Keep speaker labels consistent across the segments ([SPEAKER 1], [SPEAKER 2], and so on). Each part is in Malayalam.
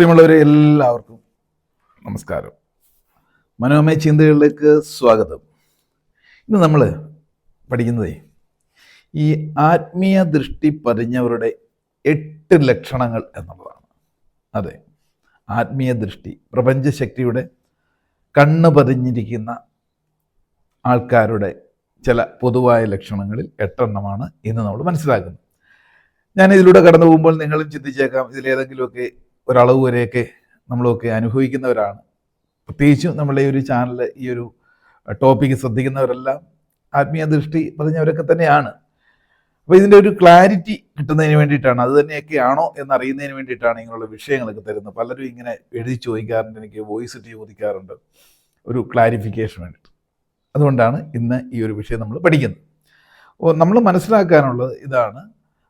[SPEAKER 1] പ്രിയമുള്ളവരെ എല്ലാവർക്കും നമസ്കാരം. മനോമയ ചിന്തകളിലേക്ക് സ്വാഗതം. ഇന്ന് നമ്മൾ പഠിക്കുന്നതേ ഈ ആത്മീയ ദൃഷ്ടി പതിഞ്ഞവരുടെ എട്ട് ലക്ഷണങ്ങൾ എന്നുള്ളതാണ്. അതെ ആത്മീയ ദൃഷ്ടി പ്രപഞ്ചശക്തിയുടെ കണ്ണ് പതിഞ്ഞിരിക്കുന്ന ആൾക്കാരുടെ ചില പൊതുവായ ലക്ഷണങ്ങളിൽ എട്ടെണ്ണമാണ് ഇന്ന് നമ്മൾ മനസ്സിലാക്കുന്നത്. ഞാൻ ഇതിലൂടെ കടന്നു പോകുമ്പോൾ നിങ്ങളും ചിന്തിച്ചേക്കാം ഇതിലേതെങ്കിലുമൊക്കെ ഒരളവ് വരെയൊക്കെ നമ്മളൊക്കെ അനുഭവിക്കുന്നവരാണ്. പ്രത്യേകിച്ചും നമ്മളെ ഒരു ചാനൽ ഈ ഒരു ടോപ്പിക്ക് ശ്രദ്ധിക്കുന്നവരെല്ലാം ആത്മീയ ദൃഷ്ടി പറഞ്ഞവരൊക്കെ തന്നെയാണ്. അപ്പോൾ ഇതിന്റെ ഒരു ക്ലാരിറ്റി കിട്ടുന്നതിന് വേണ്ടിയിട്ടാണ്. അത് തന്നെയൊക്കെയാണോ എന്നറിയുന്നതിന് വേണ്ടിയിട്ടാണ് ഇങ്ങനെയുള്ള വിഷയങ്ങളൊക്കെ തരുന്നത്. പലരും ഇങ്ങനെ എഴുതി ചോദിക്കാറുണ്ട് എനിക്ക് വോയിസ് ഇട്ട് ചോദിക്കാറുണ്ട്. ഒരു ക്ലാരിഫിക്കേഷൻ വേണ്ടിയിട്ട്. അതുകൊണ്ടാണ് ഇന്ന് ഈ ഒരു വിഷയം നമ്മൾ പഠിക്കുന്നത്. നമ്മൾ മനസ്സിലാക്കാനുള്ളത് ഇതാണ്.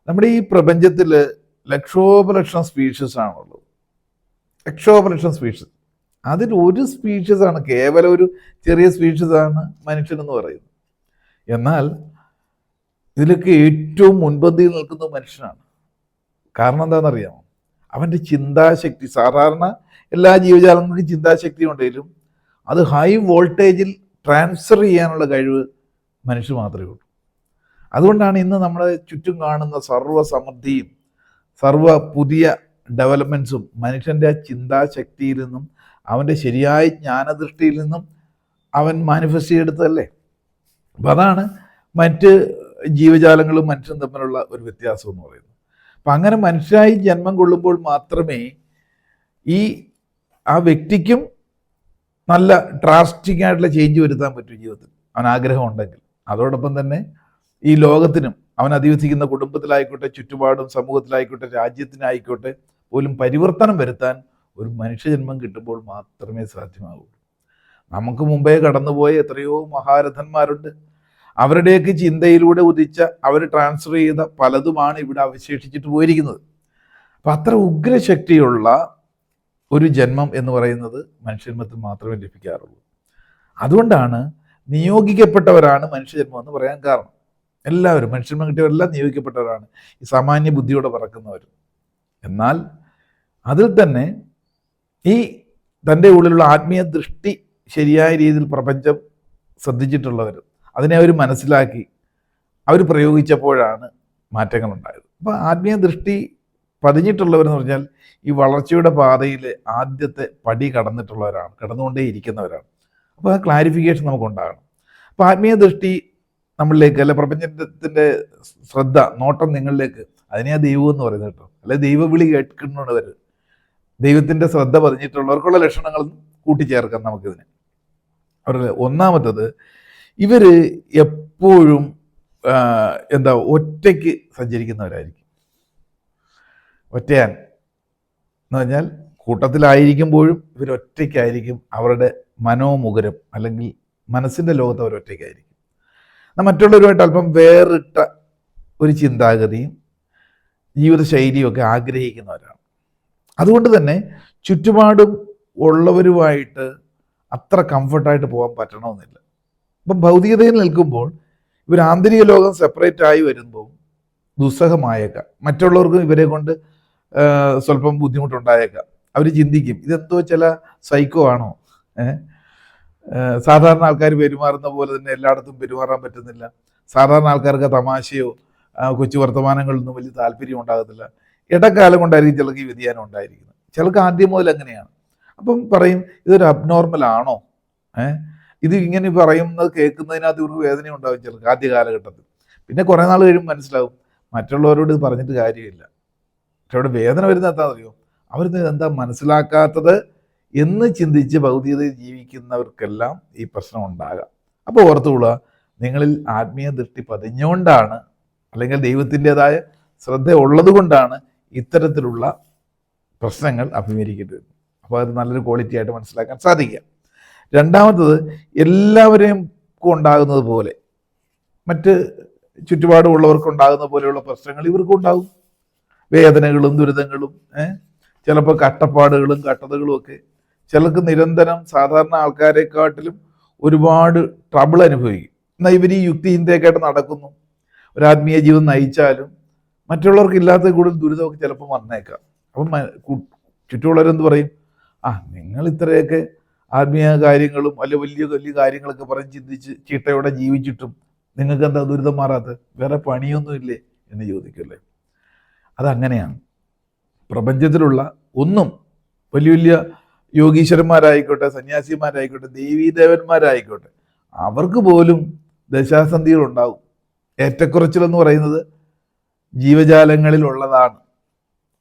[SPEAKER 1] നമ്മുടെ ഈ പ്രപഞ്ചത്തിൽ ലക്ഷോപലക്ഷം സ്പീഷീസ് ആണുള്ളത്. ലക്ഷോപലക്ഷം സ്പീഷ്യസ് അതിൽ ഒരു സ്പീഷ്യസ് ആണ് കേവലം ഒരു ചെറിയ സ്പീഷ്യസ് ആണ് മനുഷ്യനെന്ന് പറയുന്നത്. എന്നാൽ ഇതിലൊക്കെ ഏറ്റവും മുൻപന്തിയിൽ നിൽക്കുന്നത് മനുഷ്യനാണ്. കാരണം എന്താണെന്നറിയാമോ? അവന്റെ ചിന്താശക്തി സാധാരണ എല്ലാ ജീവജാലങ്ങൾക്കും ചിന്താശക്തി ഉണ്ടെങ്കിലും അത് ഹൈ വോൾട്ടേജിൽ ട്രാൻസ്ഫർ ചെയ്യാനുള്ള കഴിവ് മനുഷ്യർ മാത്രമേ ഉള്ളൂ. അതുകൊണ്ടാണ് ഇന്ന് നമ്മളെ ചുറ്റും കാണുന്ന സർവ സമൃദ്ധിയും സർവ പുതിയ ഡെവലപ്മെന്റ്സും മനുഷ്യന്റെ ചിന്താശക്തിയിൽ നിന്നും അവന്റെ ശരിയായ ജ്ഞാനദൃഷ്ടിയിൽ നിന്നും അവൻ മാനിഫെസ്റ്റ് ചെയ്തെടുത്തതല്ലേ? അപ്പം അതാണ് മറ്റ് ജീവജാലങ്ങളും മനുഷ്യൻ തമ്മിലുള്ള ഒരു വ്യത്യാസം എന്ന് പറയുന്നത്. അപ്പം അങ്ങനെ മനുഷ്യരായി ജന്മം കൊള്ളുമ്പോൾ മാത്രമേ ഈ ആ വ്യക്തിക്കും നല്ല ഡ്രാസ്റ്റിക് ആയിട്ടുള്ള ചേഞ്ച് വരുത്താൻ പറ്റും ജീവിതത്തിൽ. അവൻ ആഗ്രഹം ഉണ്ടെങ്കിൽ. അതോടൊപ്പം തന്നെ ഈ ലോകത്തിനും അവൻ അധിവസിക്കുന്ന കുടുംബത്തിലായിക്കോട്ടെ ചുറ്റുപാടും സമൂഹത്തിലായിക്കോട്ടെ രാജ്യത്തിനായിക്കോട്ടെ പോലും പരിവർത്തനം വരുത്താൻ ഒരു മനുഷ്യജന്മം കിട്ടുമ്പോൾ മാത്രമേ സാധ്യമാകൂ. നമുക്ക് മുമ്പേ കടന്നുപോയ എത്രയോ മഹാരഥന്മാരുണ്ട്. അവരുടെയൊക്കെ ചിന്തയിലൂടെ ഉദിച്ച അവർ ട്രാൻസ്ഫർ ചെയ്ത പലതുമാണ് ഇവിടെ അവശേഷിച്ചിട്ട് പോയിരിക്കുന്നത്. അപ്പം അത്ര ഉഗ്രശക്തിയുള്ള ഒരു ജന്മം എന്ന് പറയുന്നത് മനുഷ്യജന്മത്തിൽ മാത്രമേ ലഭിക്കാറുള്ളൂ. അതുകൊണ്ടാണ് നിയോഗിക്കപ്പെട്ടവരാണ് മനുഷ്യജന്മം എന്ന് പറയാൻ കാരണം. എല്ലാവരും മനുഷ്യന്മ കിട്ടിയവരെല്ലാം നിയോഗിക്കപ്പെട്ടവരാണ്. ഈ സാമാന്യ ബുദ്ധിയോടെ പറക്കുന്നവർ എന്നാൽ അതിൽ തന്നെ ഈ തന്റെ ഉള്ളിലുള്ള ആത്മീയ ദൃഷ്ടി ശരിയായ രീതിയിൽ പ്രപഞ്ചം ശ്രദ്ധിച്ചിട്ടുള്ളവർ അതിനെ അവർ മനസ്സിലാക്കി അവർ പ്രയോഗിച്ചപ്പോഴാണ് മാറ്റങ്ങൾ ഉണ്ടായത് അപ്പോൾ ആത്മീയ ദൃഷ്ടി പതിഞ്ഞിട്ടുള്ളവരെന്ന് പറഞ്ഞാൽ ഈ വളർച്ചയുടെ പാതയിൽ ആദ്യത്തെ പടി കടന്നിട്ടുള്ളവരാണ് കടന്നുകൊണ്ടേ ഇരിക്കുന്നവരാണ്. അപ്പോൾ ആ ക്ലാരിഫിക്കേഷൻ നമുക്കുണ്ടാകണം. അപ്പോൾ ആത്മീയ ദൃഷ്ടി നമ്മളിലേക്ക് അല്ലെ പ്രപഞ്ചത്തിന്റെ ശ്രദ്ധ നോട്ടം നിങ്ങളിലേക്ക് അതിനെയാ ദൈവം എന്ന് പറയുന്നത് കേട്ടോ. അല്ലെ ദൈവവിളി കേൾക്കുന്നവർ. ദൈവത്തിന്റെ ശ്രദ്ധ പതിഞ്ഞിട്ടുള്ളവർക്കുള്ള ലക്ഷണങ്ങൾ കൂട്ടിച്ചേർക്കാം നമുക്കിതിന്. അവരുടെ ഒന്നാമത്തത് ഇവർ എപ്പോഴും എന്താ ഒറ്റയ്ക്ക് സഞ്ചരിക്കുന്നവരായിരിക്കും. ഒറ്റയാൻ എന്ന് പറഞ്ഞാൽ കൂട്ടത്തിലായിരിക്കുമ്പോഴും ഇവർ ഒറ്റയ്ക്കായിരിക്കും. അവരുടെ മനോമുഖരം അല്ലെങ്കിൽ മനസ്സിന്റെ ലോകത്ത് എന്നാൽ മറ്റുള്ളവരുമായിട്ട് അല്പം വേറിട്ട ഒരു ചിന്താഗതിയും ജീവിതശൈലിയും ഒക്കെ ആഗ്രഹിക്കുന്നവരാണ്. അതുകൊണ്ട് തന്നെ ചുറ്റുപാടും ഉള്ളവരുമായിട്ട് അത്ര കംഫർട്ടായിട്ട് പോകാൻ പറ്റണമെന്നില്ല. അപ്പം ഭൗതികതയിൽ നിൽക്കുമ്പോൾ ഇവർ ആന്തരിക ലോകം സെപ്പറേറ്റ് ആയി വരുമ്പോൾ ദുസ്സഹമായേക്കാം. മറ്റുള്ളവർക്കും ഇവരെ കൊണ്ട് സ്വല്പം ബുദ്ധിമുട്ടുണ്ടായേക്കാം. അവർ ചിന്തിക്കും ഇതെന്തോ ചില സൈക്കോ ആണോ? സാധാരണ ആൾക്കാർ പെരുമാറുന്ന പോലെ തന്നെ എല്ലായിടത്തും പെരുമാറാൻ പറ്റുന്നില്ല. സാധാരണ ആൾക്കാർക്ക് തമാശയോ കൊച്ചു വർത്തമാനങ്ങളൊന്നും വലിയ താല്പര്യം ഉണ്ടാകത്തില്ല. ഇടക്കാലം കൊണ്ടായിരിക്കും ചിലർക്ക് ഈ വ്യതിയാനം ഉണ്ടായിരിക്കുന്നത്. ചിലർക്ക് ആദ്യം മുതൽ അങ്ങനെയാണ്. അപ്പം പറയും ഇതൊരു അബ്നോർമൽ ആണോ? ഏഹ് ഇത് ഇങ്ങനെ പറയുന്നത് കേൾക്കുന്നതിനകത്ത് ഇവർക്ക് വേദന ഉണ്ടാവും ചിലർക്ക് ആദ്യ കാലഘട്ടത്തിൽ. പിന്നെ കുറേ നാൾ കഴിയുമ്പോൾ മനസ്സിലാവും മറ്റുള്ളവരോട് ഇത് പറഞ്ഞിട്ട് കാര്യമില്ല. പക്ഷെ അവിടെ വേദന വരുന്നത് എന്താ അറിയോ അവരിത് എന്താ മനസ്സിലാക്കാത്തത് എന്ന് ചിന്തിച്ച് ഭൗതികതയിൽ ജീവിക്കുന്നവർക്കെല്ലാം ഈ പ്രശ്നം ഉണ്ടാകാം. അപ്പോൾ ഓർത്തുകൊള്ളുക നിങ്ങളിൽ ആത്മീയ ദൃഷ്ടി പതിഞ്ഞുകൊണ്ടാണ് അല്ലെങ്കിൽ ദൈവത്തിന്റെതായ ശ്രദ്ധ ഉള്ളത് കൊണ്ടാണ് ഇത്തരത്തിലുള്ള പ്രശ്നങ്ങൾ അഭിമുഖീകരിക്കേണ്ടി വരുന്നു അപ്പോൾ അത് നല്ലൊരു ക്വാളിറ്റി ആയിട്ട് മനസ്സിലാക്കാൻ സാധിക്കുക. രണ്ടാമത്തത് എല്ലാവരെയും ഉണ്ടാകുന്നത് പോലെ മറ്റ് ചുറ്റുപാടുമുള്ളവർക്ക് ഉണ്ടാകുന്ന പോലെയുള്ള പ്രശ്നങ്ങൾ ഇവർക്കും ഉണ്ടാകും. വേദനകളും ദുരിതങ്ങളും ചിലപ്പോൾ കട്ടപ്പാടുകളും കട്ടതകളും ഒക്കെ. ചിലർക്ക് നിരന്തരം സാധാരണ ആൾക്കാരെക്കാട്ടിലും ഒരുപാട് ട്രബിൾ അനുഭവിക്കും. എന്നാൽ ഇവർ ഈ യുക്തിചിന്തയൊക്കെയായിട്ട് നടക്കുന്നു. ഒരു ആത്മീയ ജീവിതം നയിച്ചാലും മറ്റുള്ളവർക്ക് ഇല്ലാത്ത കൂടുതൽ ദുരിതമൊക്കെ ചിലപ്പോൾ വന്നേക്കാം. അപ്പം ചുറ്റുമുള്ളവരെന്ത് പറയും? ആ നിങ്ങൾ ഇത്രയൊക്കെ ആത്മീയ കാര്യങ്ങളും അല്ലെ വലിയ വലിയ കാര്യങ്ങളൊക്കെ പറഞ്ഞ് ചിന്തിച്ച് ചീട്ടയോടെ ജീവിച്ചിട്ടും നിങ്ങൾക്ക് എന്താ ദുരിതം മാറാത്തത്? വേറെ പണിയൊന്നുമില്ലേ എന്ന് ചോദിക്കല്ലേ. അതങ്ങനെയാണ്. പ്രപഞ്ചത്തിലുള്ള ഒന്നും വലിയ വലിയ യോഗീശ്വരന്മാരായിക്കോട്ടെ സന്യാസിമാരായിക്കോട്ടെ ദേവീദേവന്മാരായിക്കോട്ടെ അവർക്ക് പോലും ദശാസന്ധികൾ ഉണ്ടാവും ഏറ്റക്കുറച്ചിൽ എന്ന് പറയുന്നത് ജീവജാലങ്ങളിലുള്ളതാണ്.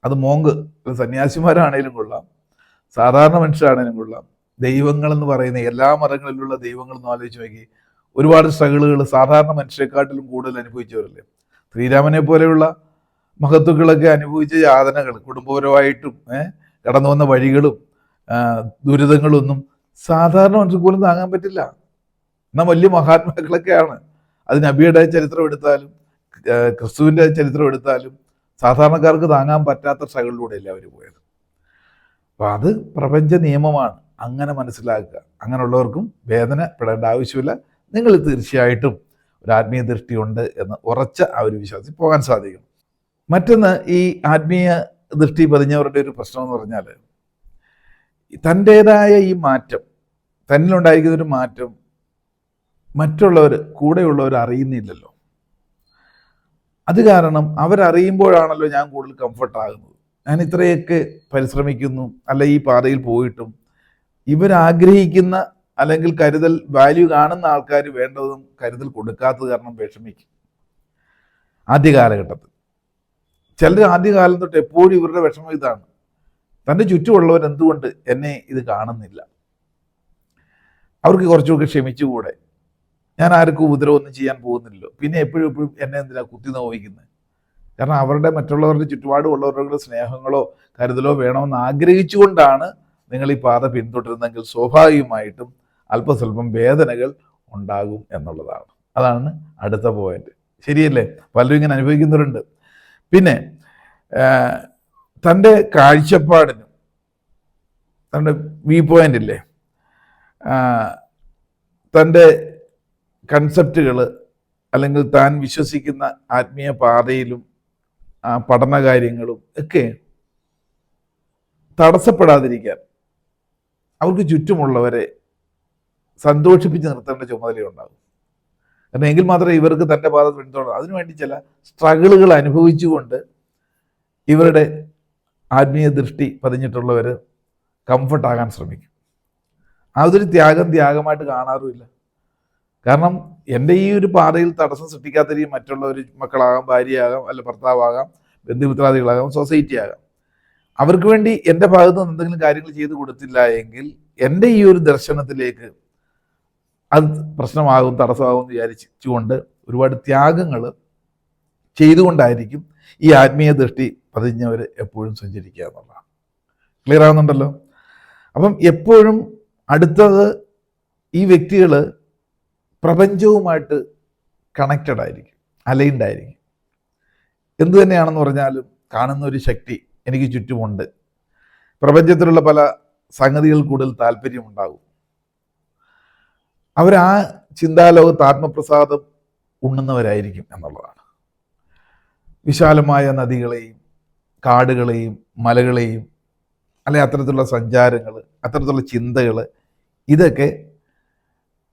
[SPEAKER 1] അത് മോങ്ക് സന്യാസിമാരാണേലും കൊള്ളാം. സാധാരണ മനുഷ്യരാണേലും കൊള്ളാം. ദൈവങ്ങൾ എന്ന് പറയുന്ന എല്ലാ മതങ്ങളിലുള്ള ദൈവങ്ങൾ എന്ന് ആലോചിച്ച് നോക്കി. ഒരുപാട് സ്ട്രഗിളുകൾ സാധാരണ മനുഷ്യരെക്കാട്ടിലും കൂടുതൽ അനുഭവിച്ചവരല്ലേ? ശ്രീരാമനെ പോലെയുള്ള മഹത്വങ്ങളൊക്കെ അനുഭവിച്ച യാതനകൾ കുടുംബപരമായിട്ടും കടന്നു വന്ന വഴികളും ദുരിതങ്ങളും ദുരിതങ്ങളൊന്നും സാധാരണ മനുഷ്യർക്ക് പോലും താങ്ങാൻ പറ്റില്ല. എന്നാൽ വലിയ മഹാത്മാക്കളൊക്കെയാണ്. അത് നബിയുടെ ചരിത്രം എടുത്താലും ക്രിസ്തുവിന്റെ ചരിത്രം എടുത്താലും സാധാരണക്കാർക്ക് താങ്ങാൻ പറ്റാത്ത സ്ട്രഗിളിലൂടെയല്ല അവർ പോയത്. അപ്പം അത് പ്രപഞ്ച നിയമമാണ്. അങ്ങനെ മനസ്സിലാക്കുക. അങ്ങനെയുള്ളവർക്കും വേദനപ്പെടേണ്ട ആവശ്യമില്ല. നിങ്ങൾ തീർച്ചയായിട്ടും ഒരു ആത്മീയ ദൃഷ്ടിയുണ്ട് എന്ന് ഉറച്ച ആ ഒരു വിശ്വാസത്തിൽ പോകാൻ സാധിക്കും. മറ്റൊന്ന് ഈ ആത്മീയ ദൃഷ്ടി പതിഞ്ഞവരുടെ ഒരു പ്രശ്നം എന്ന് പറഞ്ഞാൽ തന്റേതായ ഈ മാറ്റം തന്നിലുണ്ടായിരിക്കുന്ന ഒരു മാറ്റം മറ്റുള്ളവർ കൂടെയുള്ളവർ അറിയുന്നില്ലല്ലോ. അത് കാരണം അവരറിയുമ്പോഴാണല്ലോ ഞാൻ കൂടുതൽ കംഫർട്ട് ആകുന്നത് ഞാൻ ഇത്രയൊക്കെ പരിശ്രമിക്കുന്നു അല്ല ഈ പാതയിൽ പോയിട്ടും ഇവരാഗ്രഹിക്കുന്ന അല്ലെങ്കിൽ കരുതൽ വാല്യൂ കാണുന്ന ആൾക്കാർ വേണ്ടതും കരുതൽ കൊടുക്കാത്തത് കാരണം വിഷമിക്കും. ആദ്യ കാലഘട്ടത്തിൽ. ചിലർ ആദ്യകാലം തൊട്ട് എപ്പോഴും ഇവരുടെ വിഷമം ഇതാണ്. തന്റെ ചുറ്റുമുള്ളവർ എന്തുകൊണ്ട് എന്നെ ഇത് കാണുന്നില്ല? അവർക്ക് കുറച്ചുകൂടി ക്ഷമിച്ചുകൂടെ? ഞാൻ ആർക്കും ഉപദ്രവമൊന്നും ചെയ്യാൻ പോകുന്നില്ലല്ലോ. പിന്നെ എപ്പോഴും എപ്പോഴും എന്നെ എന്തിനാ കുത്തി നോവിക്കുന്നത് കാരണം അവരുടെ മറ്റുള്ളവരുടെ ചുറ്റുപാടും ഉള്ളവരുടെ സ്നേഹങ്ങളോ കരുതലോ വേണമെന്ന് ആഗ്രഹിച്ചുകൊണ്ടാണ് നിങ്ങൾ ഈ പാത പിന്തുടരുന്നെങ്കിൽ സ്വാഭാവികമായിട്ടും അല്പസ്വല്പം വേദനകൾ ഉണ്ടാകും എന്നുള്ളതാണ്. അതാണ് അടുത്ത പോയിന്റ് ശരിയല്ലേ? പലരും ഇങ്ങനെ അനുഭവിക്കുന്നവരുണ്ട്. പിന്നെ തന്റെ കാഴ്ചപ്പാടിനും തന്റെ വ്യൂ പോയിന്റ് ഇല്ലേ തന്റെ കൺസെപ്റ്റുകൾ അല്ലെങ്കിൽ താൻ വിശ്വസിക്കുന്ന ആത്മീയ പാതയിലും ആ പഠന കാര്യങ്ങളും ഒക്കെ തടസ്സപ്പെടാതിരിക്കാൻ അവർക്ക് ചുറ്റുമുള്ളവരെ സന്തോഷിപ്പിച്ച് നിർത്തേണ്ട ചുമതലയുണ്ടാകും കാരണം എങ്കിൽ മാത്രമേ ഇവർക്ക് തന്റെ പാത പിന്തുടരും അതിനുവേണ്ടി ചില സ്ട്രഗിളുകൾ അനുഭവിച്ചുകൊണ്ട് ഇവരുടെ ആത്മീയ ദൃഷ്ടി പതിഞ്ഞിട്ടുള്ളവർ കംഫർട്ടാകാൻ ശ്രമിക്കും. അതൊരു ത്യാഗം ത്യാഗമായിട്ട് കാണാറുമില്ല. കാരണം എന്റെ ഈ ഒരു പാതയിൽ തടസ്സം സൃഷ്ടിക്കാത്ത രീതി മറ്റുള്ളവർ മക്കളാകാം ഭാര്യയാകാം അല്ല ഭർത്താവാകാം ബന്ധുമിത്രാദികളാകാം സൊസൈറ്റി ആകാം അവർക്ക് വേണ്ടി എന്റെ ഭാഗത്ത് നിന്ന് എന്തെങ്കിലും കാര്യങ്ങൾ ചെയ്തു കൊടുത്തില്ല എങ്കിൽ എന്റെ ഈ ഒരു ദർശനത്തിലേക്ക് അത് പ്രശ്നമാകും തടസ്സമാകും എന്ന് വിചാരിച്ചുകൊണ്ട് ഒരുപാട് ത്യാഗങ്ങൾ ചെയ്തുകൊണ്ടായിരിക്കും ഈ ആത്മീയ ദൃഷ്ടി പതിഞ്ഞവർ എപ്പോഴും സഞ്ചരിക്കുക എന്നുള്ളതാണ്. ക്ലിയർ ആവുന്നുണ്ടല്ലോ? അപ്പം എപ്പോഴും അടുത്തത് ഈ വ്യക്തികൾ പ്രപഞ്ചവുമായിട്ട് കണക്റ്റഡ് ആയിരിക്കും അലൈൻഡ് ആയിരിക്കും. എന്തു തന്നെയാണെന്ന് പറഞ്ഞാലും കാണുന്ന ഒരു ശക്തി എനിക്ക് ചുറ്റുമുണ്ട്. പ്രപഞ്ചത്തിലുള്ള പല സംഗതികൾ കൂടുതൽ താല്പര്യമുണ്ടാകും. അവരാ ചിന്താലോകത്ത് ആത്മപ്രസാദം ഉണ്ണുന്നവരായിരിക്കും എന്നുള്ളതാണ്. വിശാലമായ നദികളെയും കാടുകളെയും മലകളെയും അല്ലെ അത്തരത്തിലുള്ള സഞ്ചാരങ്ങൾ അത്തരത്തിലുള്ള ചിന്തകൾ ഇതൊക്കെ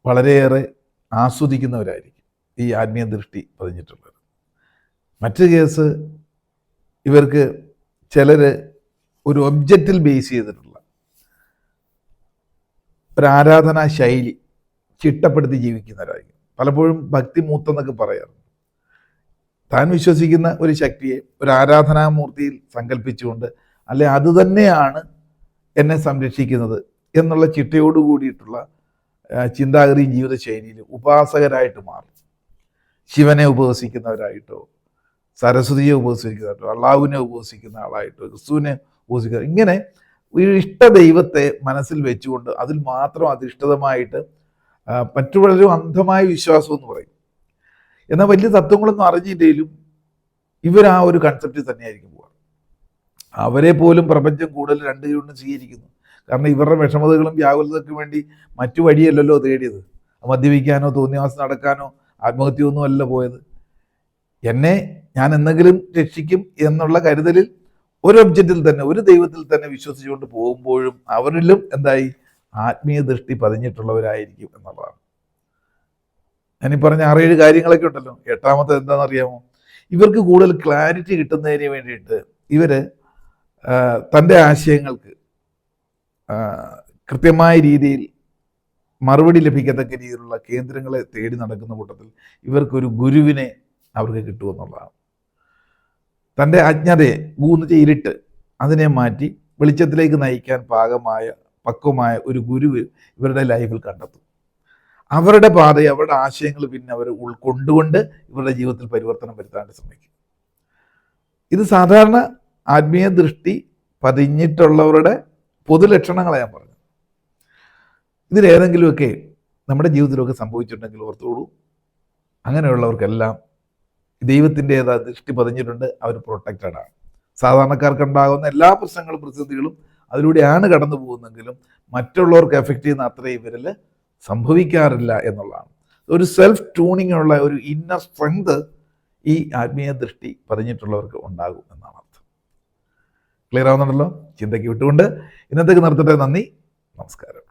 [SPEAKER 1] വളരെയേറെ ആസ്വദിക്കുന്നവരായിരിക്കും ഈ ആത്മീയ ദൃഷ്ടി പതിഞ്ഞിട്ടുള്ളത്. മറ്റു കേസ് ഇവർക്ക് ചിലർ ഒരു ഒബ്ജക്റ്റിൽ ബേസ് ചെയ്തിട്ടുള്ള ഒരു ആരാധനാ ശൈലി ചിട്ടപ്പെടുത്തി ജീവിക്കുന്നവരായിരിക്കും. പലപ്പോഴും ഭക്തി മൂത്തെന്നൊക്കെ പറയാറുണ്ട്. താൻ വിശ്വസിക്കുന്ന ഒരു ശക്തിയെ ഒരു ആരാധനാമൂർത്തിയിൽ സങ്കല്പിച്ചുകൊണ്ട് അല്ലെ അത് തന്നെയാണ് എന്നെ സംരക്ഷിക്കുന്നത് എന്നുള്ള ചിട്ടയോട് കൂടിയിട്ടുള്ള ചിന്താഗതിയും ജീവിതശൈലിയിലും ഉപാസകരായിട്ട് മാറും. ശിവനെ ഉപവസിക്കുന്നവരായിട്ടോ സരസ്വതിയെ ഉപവസിക്കുന്നവരായിട്ടോ അള്ളാഹുവിനെ ഉപവസിക്കുന്ന ആളായിട്ടോ ക്രിസ്തുവിനെ ഉപവസിക്കുന്ന ഇങ്ങനെ ഇഷ്ട ദൈവത്തെ മനസ്സിൽ വെച്ചുകൊണ്ട് അതിൽ മാത്രം അധിഷ്ഠിതമായിട്ട് മറ്റു പലരും അന്ധമായ വിശ്വാസം എന്ന് പറയും. എന്നാൽ വലിയ തത്വങ്ങളൊന്നും അറിഞ്ഞില്ലെങ്കിലും ഇവർ ആ ഒരു കൺസെപ്റ്റിൽ തന്നെയായിരിക്കും പോവുക. അവരെ പോലും പ്രപഞ്ചം കൂടുതൽ രണ്ട് കൈകൊണ്ടും സ്വീകരിക്കുന്നു. കാരണം ഇവരുടെ വിഷമതകളും വ്യാകുലതയ്ക്കും വേണ്ടി മറ്റു വഴിയല്ലല്ലോ തേടിയത്. മദ്യപിക്കാനോ തോന്നിയാസം നടക്കാനോ ആത്മഹത്യയൊന്നും അല്ല പോയത്. എന്നെ ഞാൻ എന്തെങ്കിലും രക്ഷിക്കും എന്നുള്ള കരുതലിൽ ഒരു ഒബ്ജക്റ്റിൽ തന്നെ ഒരു ദൈവത്തിൽ തന്നെ വിശ്വസിച്ചുകൊണ്ട് പോകുമ്പോഴും അവരിലും എന്തായി? ആത്മീയ ദൃഷ്ടി പതിഞ്ഞിട്ടുള്ളവരായിരിക്കും എന്നുള്ളതാണ്. ഞാനീ പറഞ്ഞ ആറേഴ് കാര്യങ്ങളൊക്കെ ഉണ്ടല്ലോ. എട്ടാമത്തെ എന്താണെന്നറിയാമോ? ഇവർക്ക് കൂടുതൽ ക്ലാരിറ്റി കിട്ടുന്നതിന് വേണ്ടിയിട്ട് ഇവർ തന്റെ ആശയങ്ങൾക്ക് കൃത്യമായ രീതിയിൽ മറുപടി ലഭിക്കത്തക്ക രീതിയിലുള്ള കേന്ദ്രങ്ങളെ തേടി നടക്കുന്ന കൂട്ടത്തിൽ ഇവർക്കൊരു ഗുരുവിനെ അവർക്ക് കിട്ടുമെന്നുള്ളതാണ് തന്റെ അജ്ഞതയെ മൂന്ന് ഇരുട്ട് അതിനെ മാറ്റി വെളിച്ചത്തിലേക്ക് നയിക്കാൻ പാകമായ പക്വമായ ഒരു ഗുരു ഇവരുടെ ലൈഫിൽ കണ്ടെത്തും. അവരുടെ പാതയെ അവരുടെ ആശയങ്ങൾ പിന്നെ അവർ ഉൾക്കൊണ്ടുകൊണ്ട് ഇവരുടെ ജീവിതത്തിൽ പരിവർത്തനം വരുത്താൻ ശ്രമിക്കും. ഇത് സാധാരണ ആത്മീയ ദൃഷ്ടി പതിഞ്ഞിട്ടുള്ളവരുടെ പൊതുലക്ഷണങ്ങളെ ഞാൻ പറഞ്ഞു ഇതിലേതെങ്കിലുമൊക്കെ നമ്മുടെ ജീവിതത്തിലൊക്കെ സംഭവിച്ചിട്ടുണ്ടെങ്കിൽ ഓർത്തോളൂ. അങ്ങനെയുള്ളവർക്കെല്ലാം ദൈവത്തിന്റെതാ ദൃഷ്ടി പതിഞ്ഞിട്ടുണ്ട്. അവർ പ്രൊട്ടക്റ്റഡ് ആണ് സാധാരണക്കാർക്കുണ്ടാകുന്ന എല്ലാ പ്രശ്നങ്ങളും പ്രതിസന്ധികളും അതിലൂടെയാണ് കടന്നു പോകുന്നെങ്കിലും മറ്റുള്ളവർക്ക് എഫക്റ്റ് ചെയ്യുന്ന അത്ര ഇവരിൽ സംഭവിക്കാറില്ല എന്നുള്ളതാണ്. ഒരു സെൽഫ് ട്യൂണിങ്ങുള്ള ഒരു ഇന്നർ സ്ട്രെങ്ത് ഈ ആത്മീയ ദൃഷ്ടി പതിഞ്ഞിട്ടുള്ളവർക്ക് ഉണ്ടാകും എന്നാണ്. ക്ലിയർ ആവുന്നുണ്ടല്ലോ. ചിന്തയ്ക്ക് വിട്ടുകൊണ്ട് ഇന്നത്തേക്ക് നിർത്തട്ടെ. നന്ദി. നമസ്കാരം.